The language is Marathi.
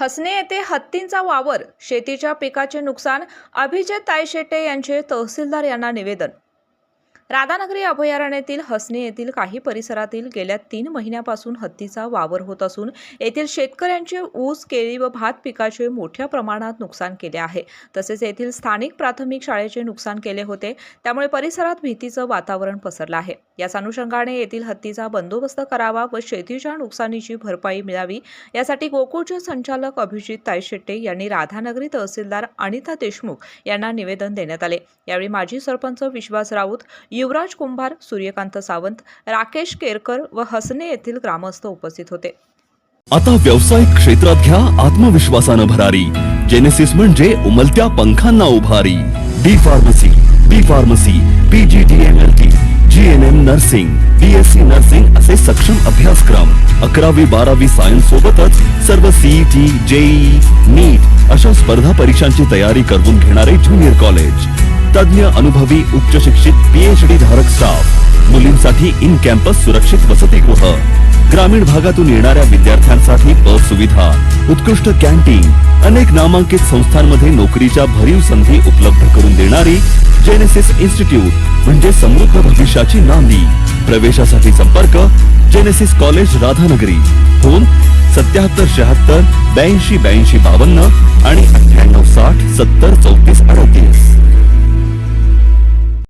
हसने येथे हत्तींचा वावर शेतीच्या पिकाचे नुकसान अभिजित तायशेटे यांचे तहसीलदार यांना निवेदन राधानगरी अभयारण्यातील हसने येथील काही परिसरातील गेल्या तीन महिन्यापासून हत्तीचा वावर होत असून येथील शेतकऱ्यांचे ऊस केळी व भात पिकाचे मोठ्या प्रमाणात नुकसान केले आहे. तसेच येथील स्थानिक प्राथमिक शाळेचे नुकसान केले होते. त्यामुळे परिसरात भीतीचं वातावरण पसरलं आहे. याच अनुषंगाने येथील हत्तीचा बंदोबस्त करावा व शेतीच्या नुकसानीची भरपाई मिळावी यासाठी गोकुळचे संचालक अभिजित तायशेट्टे यांनी राधानगरी तहसीलदार अनिता देशमुख यांना निवेदन देण्यात आले. यावेळी माजी सरपंच विश्वास राऊत युवराज कुंभार सूर्यकांत सावंत राकेश केरकर व हसने येथील ग्रामस्थ उपस्थित होते. आता व्यावसायिक क्षेत्रात घ्या आत्मविश्वासानं भरारी. जेनेसिस म्हणजे उमलत्या पंखांना उभारी. D pharmacy B pharmacy PG D M L T G N M nursing BSc nursing असे सक्षम अभ्यासक्रम. अकरावी बारावी सायन्स सोबतच सर्व सीईटी जेई नीट अशा स्पर्धा परीक्षांची तयारी करून घेणारे ज्युनियर कॉलेज तज्ञ अनुभवी उच्च शिक्षित पीएचडी धारक स्टाफ. मुलींसाठी इन कॅम्पस सुरक्षित वसतिगृह. ग्रामीण भागातून येणाऱ्या विद्यार्थ्यांसाठी बस सुविधा उत्कृष्ट कॅन्टीन. अनेक नामांकित संस्थांमध्ये नोकरीच्या भरीव संधी उपलब्ध करून देणारी जेनेसिस इन्स्टिट्यूट म्हणजे समृद्ध भविष्याची नांदी. प्रवेशासाठी संपर्क जेनेसिस कॉलेज राधानगरी. फोन सत्याहत्तर शहात्तर ब्याऐंशी ब्याऐंशी बावन्न आणि अठ्ठ्याण्णव साठ सत्तर चौतीस अडतीस.